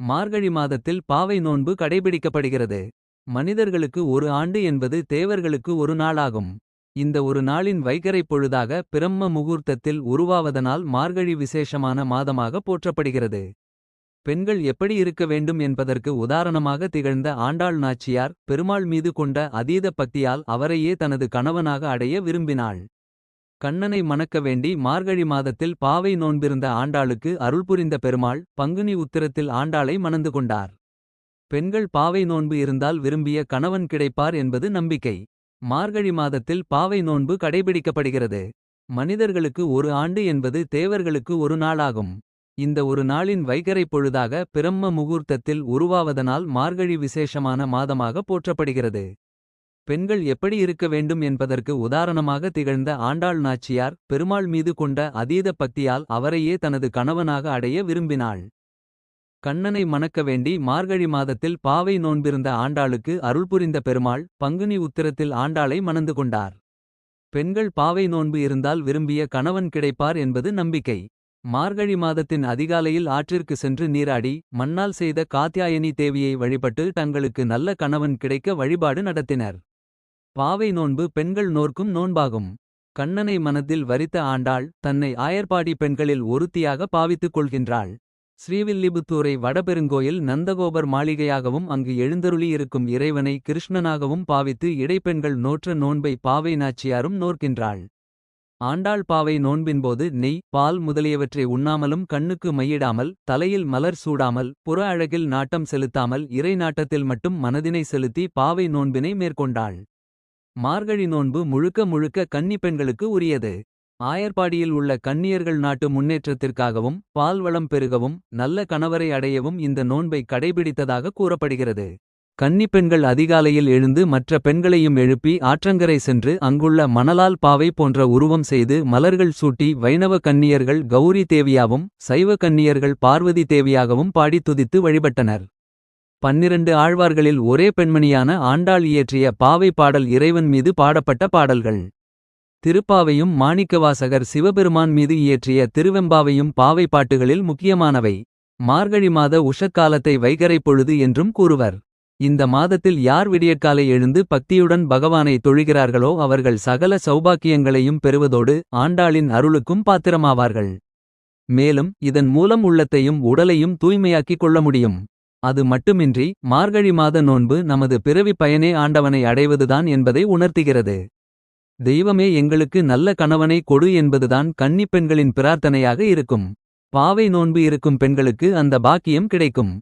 மார்கழி மாதத்தில் பாவை நோன்பு கடைபிடிக்கப்படுகிறது. மனிதர்களுக்கு ஒரு ஆண்டு என்பது தேவர்களுக்கு ஒரு நாளாகும். இந்த ஒரு நாளின் வைகறைப் பொழுதாக பிரம்ம முகூர்த்தத்தில் உருவாவதனால் மார்கழி விசேஷமான மாதமாக போற்றப்படுகிறது. பெண்கள் எப்படி இருக்க வேண்டும் என்பதற்கு உதாரணமாக திகழ்ந்த ஆண்டாள் நாச்சியார். பெருமாள் மீது கொண்ட அதீத பக்தியால் அவரையே தனது கணவனாக அடைய விரும்பினாள். கண்ணனை மணக்க வேண்டி மார்கழி மாதத்தில் பாவை நோன்பிருந்த ஆண்டாளுக்கு அருள்புரிந்த பெருமாள். பங்குனி உத்திரத்தில் ஆண்டாளை மணந்து கொண்டார். பெண்கள் பாவை நோன்பு இருந்தால் விரும்பிய கணவன் கிடைப்பார் என்பது நம்பிக்கை. மார்கழி மாதத்தில் பாவை நோன்பு கடைபிடிக்கப்படுகிறது. மனிதர்களுக்கு ஒரு ஆண்டு என்பது தேவர்களுக்கு ஒரு நாளாகும். இந்த ஒரு நாளின் வைகறைப் பொழுதாக பிரம்ம முகூர்த்தத்தில் உருவாவதனால் மார்கழி விசேஷமான மாதமாக போற்றப்படுகிறது. பெண்கள் எப்படி இருக்க வேண்டும் என்பதற்கு உதாரணமாக திகழ்ந்த ஆண்டாள் நாச்சியார். பெருமாள் மீது கொண்ட அதீத பக்தியால் அவரையே தனது கணவனாக அடைய விரும்பினாள். கண்ணனை மணக்க வேண்டி மார்கழி மாதத்தில் பாவை நோன்பிருந்த ஆண்டாளுக்கு அருள்புரிந்த பெருமாள். பங்குனி உத்திரத்தில் ஆண்டாளை மணந்து கொண்டார். பெண்கள் பாவை நோன்பு இருந்தால் விரும்பிய கணவன் கிடைப்பார் என்பது நம்பிக்கை. மார்கழி மாதத்தின் அதிகாலையில் ஆற்றிற்கு சென்று நீராடி. மண்ணால் செய்த காத்தியாயனி தேவியை வழிபட்டு தங்களுக்கு நல்ல கணவன் கிடைக்க வழிபாடு நடத்தினர். பாவை நோன்பு பெண்கள் நோர்க்கும் நோன்பாகும். கண்ணனை மனத்தில் வரித்த ஆண்டாள் தன்னை ஆயர்பாடி பெண்களில் ஒருத்தியாக பாவித்துக் கொள்கின்றாள். ஸ்ரீவில்லிபுத்தூரை வடபெருங்கோயில் நந்தகோபர் மாளிகையாகவும் அங்கு எழுந்தருளியிருக்கும் இறைவனை கிருஷ்ணனாகவும் பாவித்து இடைப்பெண்கள் நோற்ற நோன்பை பாவை நாச்சியாரும் நோர்க்கின்றாள். ஆண்டாள் பாவை நோன்பின்போது நெய் பால் முதலியவற்றை உண்ணாமலும் கண்ணுக்கு மையிடாமல் தலையில் மலர் சூடாமல் புற அழகில் நாட்டம் செலுத்தாமல் இறை நாட்டத்தில் மட்டும் மனதினை செலுத்தி பாவை நோன்பினை மேற்கொண்டாள். மார்கழி நோன்பு முழுக்க முழுக்க கன்னி பெண்களுக்கு உரியது. ஆயர்பாடியில் உள்ள கன்னியர்கள் நாட்டு முன்னேற்றத்திற்காகவும் பால்வளம் பெருகவும் நல்ல கணவரை அடையவும் இந்த நோன்பை கடைபிடித்ததாக கூறப்படுகிறது. கன்னி பெண்கள் அதிகாலையில் எழுந்து மற்ற பெண்களையும் எழுப்பி ஆற்றங்கரை சென்று அங்குள்ள மணலால் பாவை போன்ற உருவம் செய்து மலர்கள் சூட்டி வைணவ கன்னியர்கள் கௌரி தேவியாவும் சைவ கன்னியர்கள் பார்வதி தேவியாகவும் பாடி துதித்து வழிபட்டனர். பன்னிரண்டு ஆழ்வார்களில் ஒரே பெண்மணியான ஆண்டாள் இயற்றிய பாவை பாடல் இறைவன் மீது பாடப்பட்ட பாடல்கள். திருப்பாவையும் மாணிக்கவாசகர் சிவபெருமான் மீது இயற்றிய திருவெம்பாவையும் பாவை பாட்டுகளில் முக்கியமானவை. மார்கழி மாத உஷக்காலத்தை வைகறைப் பொழுது என்றும் கூறுவர். இந்த மாதத்தில் யார் விடியற்காலை எழுந்து பக்தியுடன் பகவானை தொழுகிறார்களோ அவர்கள் சகல சௌபாக்கியங்களையும் பெறுவதோடு ஆண்டாளின் அருளுக்கும் பாத்திரமாவார்கள். மேலும் இதன் மூலம் உள்ளத்தையும் உடலையும் தூய்மையாக்கிக் கொள்ள முடியும். அது மட்டுமின்றி மார்கழி மாத நோன்பு நமது பிறவிப் பயனே ஆண்டவனை அடைவதுதான் என்பதை உணர்த்துகிறது. தெய்வமே எங்களுக்கு நல்ல கணவனை கொடு என்பதுதான் கன்னிப் பெண்களின் பிரார்த்தனையாக இருக்கும். பாவை நோன்பு இருக்கும் பெண்களுக்கு அந்த பாக்கியம் கிடைக்கும்.